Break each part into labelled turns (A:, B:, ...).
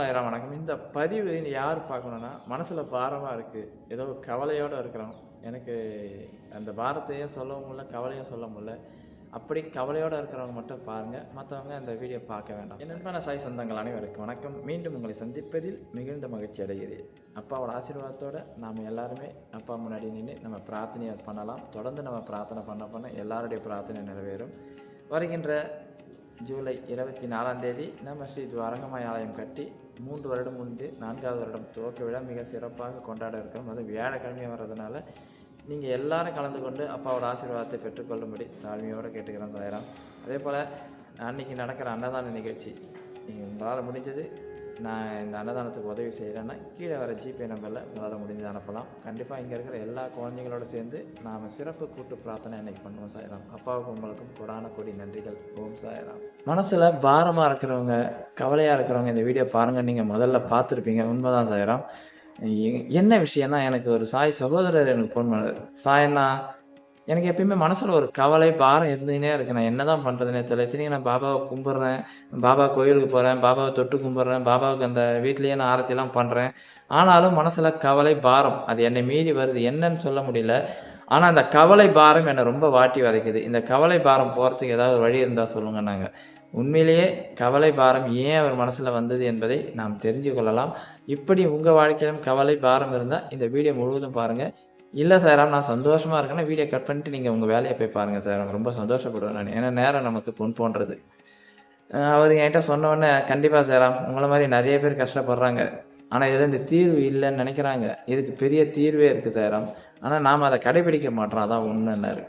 A: ஆயிரம் வணக்கம். இந்த பதிவு நீ யார் பார்க்கணுன்னா மனசில் பாரமாக இருக்குது ஏதோ கவலையோடு இருக்கிறோம். எனக்கு அந்த பாரத்தையும் சொல்லவும் முடியல கவலையும் சொல்ல முடியல. அப்படி கவலையோடு இருக்கிறவங்க மட்டும் பாருங்கள் மற்றவங்க அந்த வீடியோ பார்க்க வேண்டாம். என் சாய் சொந்தங்கள் அனைவருக்கும் வணக்கம். மீண்டும் உங்களை சந்திப்பதில் மிகுந்த மகிழ்ச்சி அடைகிறேன். அப்பாவோட ஆசீர்வாதத்தோடு நாம் எல்லாருமே அப்பா முன்னாடி நின்று நம்ம பிரார்த்தனையை பண்ணலாம். தொடர்ந்து நம்ம பிரார்த்தனை பண்ண பண்ண எல்லாருடைய பிரார்த்தனை நிறைவேறும். வருகின்ற ஜூலை இருபத்தி நாலாம் தேதி நம்ம ஸ்ரீ துவாரகமாய் ஆலயம் கட்டி மூன்று வருடம் முன்பு நான்காவது வருடம் துவக்க விழா மிக சிறப்பாக கொண்டாட இருக்கிறோம். அது வியாழக்கிழமை வர்றதுனால நீங்கள் எல்லாரும் கலந்து கொண்டு அப்பாவோட ஆசீர்வாதத்தை பெற்றுக்கொள்ளும்படி தாழ்மையோடு கேட்டுக்கிறேன் தாயிரம் அதே போல் அன்னைக்கு நடக்கிற அன்னதான நிகழ்ச்சி நீங்கள் உங்களால் முடிஞ்சது நான் இந்த அன்னதானத்துக்கு உதவி செய்கிறேன்னா கீழே வர ஜிபே நம்பரில் உங்களால் முடிஞ்சது அனுப்பலாம். கண்டிப்பாக இங்கே இருக்கிற எல்லா குழந்தைங்களோட சேர்ந்து நாம் சிறப்பு கூட்டு பிரார்த்தனை அன்னைக்கு பண்ணுவோம் சாயிராம். அப்பாவுக்கும் உங்களுக்கும் கொடான கொடி நன்றிகள். ஓம் சாயிராம். மனசில் பாரமாக இருக்கிறவங்க கவலையாக இருக்கிறவங்க இந்த வீடியோ பாருங்கள் நீங்கள் முதல்ல பார்த்துருப்பீங்க. உண்மைதான் சாயிராம். எ- என்ன விஷயம்னா எனக்கு ஒரு சாய் சகோதரர் எனக்கு ஃபோன் பண்ணார். சாயண்ணா எனக்கு எப்பயுமே மனசில் ஒரு கவலை பாரம் இருந்துகிட்டே இருக்கு. நான் என்ன தான் பண்ணுறதுனே தெரியல. இத்தனைக்கும் நான் பாபாவை கும்பிட்றேன். பாபா கோயிலுக்கு போகிறேன் பாபாவை தொட்டு கும்பிட்றேன். பாபாவுக்கு அந்த வீட்லேயே நான் ஆரத்திலாம் பண்ணுறேன் ஆனாலும் மனசில் கவலை பாரம் அது என்னை மீறி வருது. என்னன்னு சொல்ல முடியல. ஆனால் அந்த கவலை பாரம் என்னை ரொம்ப வாட்டி வதைக்குது. இந்த கவலை பாரம் போகிறதுக்கு ஏதாவது ஒரு வழி இருந்தால் சொல்லுங்க நாங்கள் உண்மையிலேயே கவலை பாரம் ஏன் அவர் மனசில் வந்தது என்பதை நாம் தெரிஞ்சு கொள்ளலாம். இப்படி உங்கள் வாழ்க்கையிலும் கவலை பாரம் இருந்தால் இந்த வீடியோ முழுவதும் பாருங்கள் இல்லை சாராம் நான் சந்தோஷமாக இருக்கேன்னா வீடியோ கட் பண்ணிட்டு நீங்கள் உங்கள் வேலையை போய் பாருங்கள் சார் ரொம்ப சந்தோஷப்படுவேன் நான். ஏன்னா நேரம் நமக்கு பொன் போன்றது. அவர் என்கிட்ட சொன்ன கண்டிப்பாக சாராம் உங்களை மாதிரி நிறைய பேர் கஷ்டப்படுறாங்க. ஆனால் இதில் இந்த தீர்வு இல்லைன்னு நினைக்கிறாங்க. இதுக்கு பெரிய தீர்வே இருக்குது சாராம் ஆனால் நாம் அதை கடைபிடிக்க மாட்டோம். அதான் உண்மைன்னாரு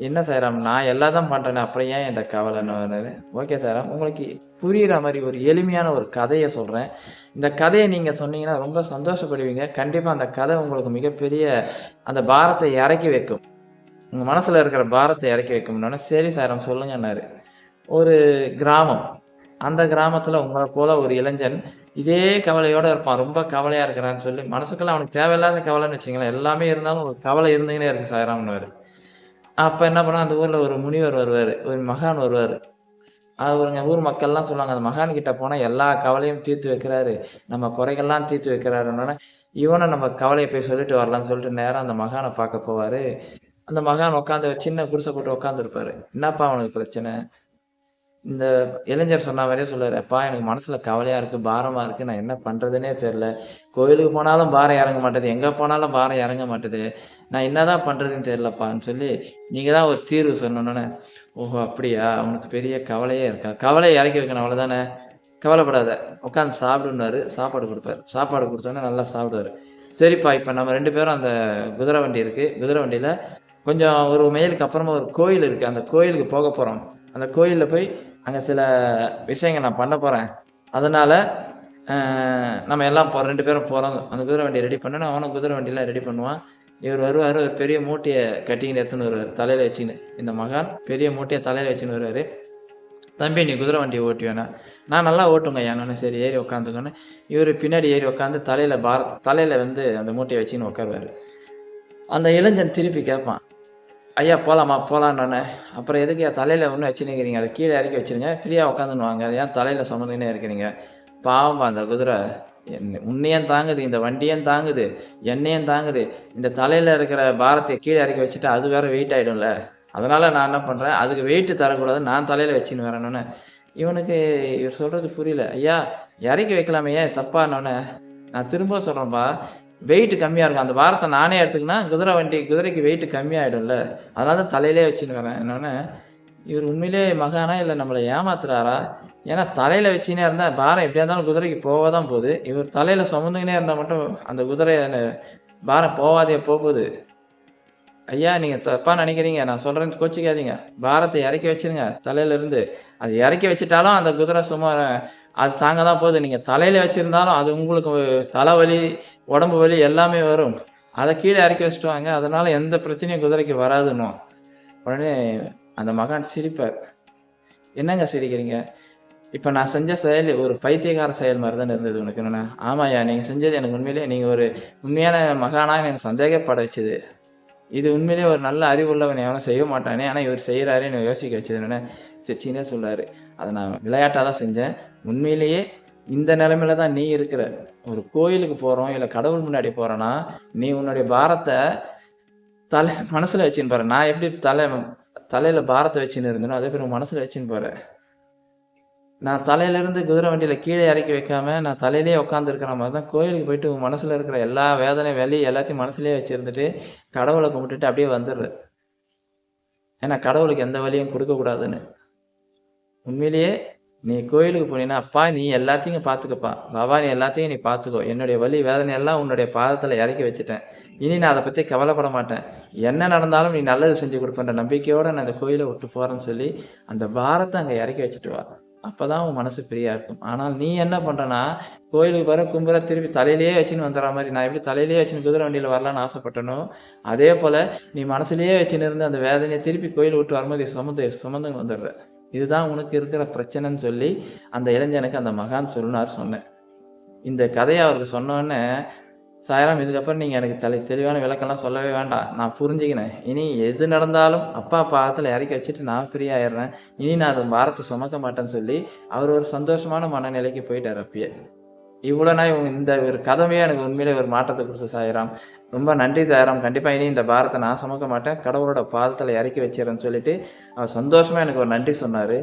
A: என்ன சாராம் நான் எல்லாம் தான் பண்ணுறேன் அப்புறம் ஏன் என்கிட்ட கவலைன்னு ஓகே சாராம் உங்களுக்கு புரிகிற மாதிரி ஒரு எளிமையான ஒரு கதையை சொல்கிறேன் இந்த கதையை நீங்கள் சொன்னீங்கன்னா ரொம்ப சந்தோஷப்படுவீங்க. கண்டிப்பாக அந்த கதை உங்களுக்கு மிகப்பெரிய அந்த பாரத்தை இறக்கி வைக்கும். உங்கள் மனசில் இருக்கிற பாரத்தை இறக்கி வைக்கும்னோடனே சரி சாரம் சொல்லுங்கன்னாரு ஒரு கிராமம். அந்த கிராமத்தில் உங்களை போல ஒரு இளைஞன் இதே கவலையோடு இருப்பான். ரொம்ப கவலையாக இருக்கிறான்னு சொல்லி மனசுக்குள்ள அவனுக்கு தேவையில்லாத கவலைன்னு வச்சுங்களேன் எல்லாமே இருந்தாலும் ஒரு கவலை இருந்துக்கினே இருக்கு சாயராம்னு அப்போ என்ன பண்ணா அந்த ஊரில் ஒரு முனிவர் வருவார். ஒரு மகான் வருவார். அவருங்க ஊர் மக்கள்லாம் சொல்லுவாங்க அந்த மகான் கிட்ட போனால் எல்லா கவலையும் தீர்த்து வைக்கிறாரு. நம்ம குறைகள்லாம் தீர்த்து வைக்கிறாருன்னொன்னே இவனை நம்ம கவலையை போய் சொல்லிட்டு வரலாம்னு சொல்லிட்டு நேராக அந்த மகானை பார்க்க போவார். அந்த மகான் உட்காந்து சின்ன குடிசை போட்டு உட்காந்துருப்பாரு. என்னப்பா அவனுக்கு பிரச்சனை? இந்த இளைஞர் சொன்ன மாதிரியே சொல்லுவாரு அப்பா எனக்கு மனசுல கவலையா இருக்கு பாரமா இருக்கு நான் என்ன பண்ணுறதுனே தெரியல. கோயிலுக்கு போனாலும் பாரம் இறங்க மாட்டேது எங்க போனாலும் பாரம் இறங்க மாட்டேது. நான் என்னதான் பண்றதுன்னு தெரியலப்பான்னு சொல்லி நீங்க தான் ஒரு தீர்வு சொன்னோன்னே ஓஹோ அப்படியா? அவனுக்கு பெரிய கவலையே இருக்கா? கவலையை இறக்கி வைக்கணும் அவ்வளோதானே கவலைப்படாத. உட்காந்து சாப்பிடுன்னாரு சாப்பாடு கொடுப்பாரு. சாப்பாடு கொடுத்தோன்னே நல்லா சாப்பிடுவாரு. சரிப்பா இப்போ நம்ம ரெண்டு பேரும் அந்த குதிரை வண்டி இருக்குது குதிரை வண்டியில் கொஞ்சம் ஒரு மைலுக்கு அப்புறமா ஒரு கோயில் இருக்குது அந்த கோயிலுக்கு போக போகிறோம் அந்த கோயிலில் போய் அங்கே சில விஷயங்கள் நான் பண்ண போகிறேன் அதனால் நம்ம எல்லாம் போ ரெண்டு பேரும் போகிறோம் அந்த குதிரை வண்டியை ரெடி பண்ணணும் அவனும் குதிரை வண்டியெலாம் ரெடி பண்ணுவான். இவர் வருவார் ஒரு பெரிய மூட்டையை கட்டின்னு எடுத்துன்னு வருவார். தலையில் வச்சுன்னு இந்த மகான் பெரிய மூட்டையை தலையில் வச்சுன்னு வருவார். தம்பி நீ குதிரை வண்டியை ஓட்டி வேணாம். நான் நல்லா ஓட்டுங்க ஏன்னா சரி ஏறி உட்காந்துக்கோன்னு இவர் பின்னாடி ஏறி உட்காந்து தலையில் பார தலையில் வந்து அந்த மூட்டையை வச்சுன்னு உட்காருவார் அந்த இளைஞன் திருப்பி கேட்பான் ஐயா போகலாமா போகலான்னு அப்புறம் எதுக்கு என் தலையில் ஒன்றும் வச்சுருக்கிறீங்க? அதை கீழே இறக்கி வச்சிருங்க. ஃப்ரீயாக உட்காந்துன்னு வாங்க. ஏன் தலையில் சுமந்துக்கினே இருக்கிறீங்க? பாவம் அந்த குதிரை. என்ன- உன்னையும் தாங்குது இந்த வண்டியும் தாங்குது என்னையும் தாங்குது. இந்த தலையில் இருக்கிற பாரத்தை கீழே இறக்கி வச்சுட்டு அது வேற வெயிட் ஆகிடும்ல அதனால் நான் என்ன பண்ணுறேன் அதுக்கு வெயிட் தரக்கூடாது. நான் தலையில் வச்சுன்னு வரணும்னு. இவனுக்கு இவர் சொல்கிறது புரியல. ஐயா இறக்கி வைக்கலாமே ஏன் தப்பானோன்னு நான் திரும்ப சொல்கிறேன்ப்பா வெயிட் கம்மியாக இருக்கும். அந்த வாரத்தை நானே எடுத்துக்கினா குதிரை வண்டி குதிரைக்கு வெயிட் கம்மியாகிடும்ல அதனால தான் தலையிலே வச்சுன்னு வரேன் என்னொன்னே இவர் உண்மையிலே மகானா இல்லை நம்மளை ஏமாத்துறாரா? ஏன்னா தலையில் வச்சுக்கினே இருந்தால் பாரம் எப்படியா இருந்தாலும் குதிரைக்கு போக தான் போகுது. இவர் தலையில் சுமந்துக்கினே இருந்தால் மட்டும் அந்த குதிரை பாரம் போகாதே போகுது. ஐயா நீங்கள் தப்பாக நினைக்கிறீங்க. நான் சொல்கிறேன்னு கோச்சிக்காதீங்க. பாரத்தை இறக்கி வச்சிருங்க தலையிலேருந்து. அது இறக்கி வச்சிட்டாலும் அந்த குதிரை சும்மா அது தாங்க தான் போகுது. நீங்கள் தலையில் வச்சுருந்தாலும் அது உங்களுக்கு தலைவலி உடம்பு வலி எல்லாமே வரும். அதை கீழே இறக்கி வச்சுட்டு வாங்க எந்த பிரச்சனையும் குதிரைக்கு வராதுன்னு. உடனே அந்த மகான் சிரிப்பார். என்னங்க சிரிக்கிறீங்க? இப்போ நான் செஞ்ச செயல் ஒரு பைத்தியக்கார செயல் மாதிரி தான் இருந்தது உனக்கு. என்ன ஆமாய்யா நீங்கள் செஞ்சது எனக்கு உண்மையிலேயே நீங்கள் ஒரு உண்மையான மகானாக எனக்கு சந்தேகப்பட வச்சுது. இது உண்மையிலேயே ஒரு நல்ல அறிவுள்ளவன் எவனும் செய்ய மாட்டானே ஆனால் இவர் செய்கிறாருன்னு யோசிக்க வச்சது. என்னென்ன சிச்சினே சொல்லார். அதை நான் விளையாட்டாக தான் செஞ்சேன். உண்மையிலேயே இந்த நிலைமையில தான் நீ இருக்கிற. ஒரு கோயிலுக்கு போகிறோம் இல்லை கடவுள் முன்னாடி போகிறோன்னா நீ உன்னுடைய பாரத்தை தலை மனசில் வச்சுன்னு போகிற நான் எப்படி தலை தலையில் பாரத்தை வச்சுன்னு இருந்தேனோ அதே பேர் மனசில் வச்சுன்னு போகிறேன் நான் தலையிலேருந்து குதிரை வண்டியில் கீழே இறக்கி வைக்காம நான் தலையிலே உட்காந்துருக்கிற மாதிரி தான் கோயிலுக்கு போயிட்டு உன் மனசில் இருக்கிற எல்லா வேதனை வேலையும் எல்லாத்தையும் மனசுலேயே வச்சுருந்துட்டு கடவுளை கும்பிட்டுட்டு அப்படியே வந்துடுற ஏன்னா கடவுளுக்கு எந்த வழியும் கொடுக்கக்கூடாதுன்னு உண்மையிலேயே நீ கோயிலுக்கு போனீங்கன்னா அப்பா நீ எல்லாத்தையும் பார்த்துக்கப்பா. பாபா நீ எல்லாத்தையும் நீ பார்த்துக்கோ. என்னுடைய வலி வேதனை எல்லாம் உன்னுடைய பாதத்தில் இறக்கி வச்சுட்டேன். இனி நான் அதை பற்றி கவலைப்பட மாட்டேன். என்ன நடந்தாலும் நீ நல்லது செஞ்சு கொடுப்பேன்ற நம்பிக்கையோடு நான் அந்த கோயிலை விட்டு போகிறேன்னு சொல்லி அந்த பாரத்தை அங்கே இறக்கி வச்சுட்டு வா. அப்போ தான் உன் மனசு ஃப்ரீயாக இருக்கும். ஆனால் நீ என்ன பண்ணுறனா கோயிலுக்கு வர கும்புற திருப்பி தலையிலேயே வச்சுன்னு வந்துடுற மாதிரி நான் எப்படி தலையிலேயே வச்சுன்னு குதிரை வண்டியில் வரலான்னு ஆசைப்பட்டனோ அதே போல் நீ மனசுலேயே வச்சுன்னு இருந்து அந்த வேதனையை திருப்பி கோயில் விட்டு வரும்போது சுமந்து சுமந்து வந்துடுற. இதுதான் உனக்கு இருக்கிற பிரச்சனைன்னு சொல்லி அந்த இளைஞனுக்கு அந்த மகான் சொன்னார் சொன்னேன். இந்த கதையை அவருக்கு சொன்னோன்னே சாயராம் இதுக்கப்புறம் நீங்கள் எனக்கு தலை தெளிவான விளக்கம்லாம் சொல்லவே வேண்டாம். நான் புரிஞ்சுக்கினேன். இனி எது நடந்தாலும் அப்பா பாதத்தில் இறக்கி வச்சுட்டு நான் ஃப்ரீ ஆயிடுறேன். இனி நான் அதை பாரத்தை சுமக்க மாட்டேன்னு சொல்லி அவர் ஒரு சந்தோஷமான மனநிலைக்கு போயிட்டார் அப்பயே. இவ்வளோ நாள் இந்த ஒரு கதமையே எனக்கு உண்மையிலே ஒரு மாற்றத்தை கொடுத்து சாயிராம். ரொம்ப நன்றி சாயிராம். கண்டிப்பாக இனி இந்த பாரத்தை நான் சுமக்க மாட்டேன். கடவுளோட பாதத்தில் இறக்கி வச்சிடறேன்னு சொல்லிட்டு அவர் சந்தோஷமாக எனக்கு ஒரு நன்றி சொன்னார்.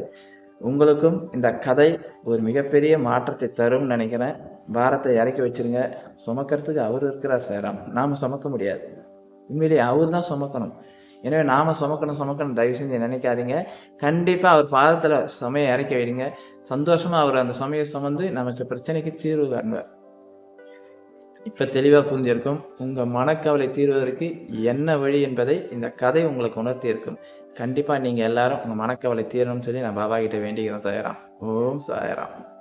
A: உங்களுக்கும் இந்த கதை ஒரு மிகப்பெரிய மாற்றத்தை தரும்னு நினைக்கிறேன். பாரத்தை இறக்கி வச்சிருங்க. சுமக்கிறதுக்கு அவர் இருக்கிறார் சாயிராம். நாம் சுமக்க முடியாது. உண்மையிலேயே அவர் தான் சுமக்கணும். எனவே நாம் சுமக்கணும் சுமக்கணும் தயவு செஞ்சு நினைக்காதீங்க. கண்டிப்பாக அவர் பாதத்தில் சுமையை இறக்கி வைடுங்க சந்தோஷமாக அவர் அந்த சுமையை சுமந்து நமக்கு பிரச்சனைக்கு தீர்வு காண்பார். இப்போ தெளிவாக புரிஞ்சிருக்கும். உங்கள் மனக்கவலை தீர்வதற்கு என்ன வழி என்பதை இந்த கதை உங்களுக்கு உணர்த்தி இருக்கும். கண்டிப்பாக நீங்கள் எல்லாரும் உங்கள் மனக்கவலை தீரணும்னு சொல்லி நான் பாபா கிட்ட வேண்டிக்கிறேன் சாயராம். ஓம் சாயராம்.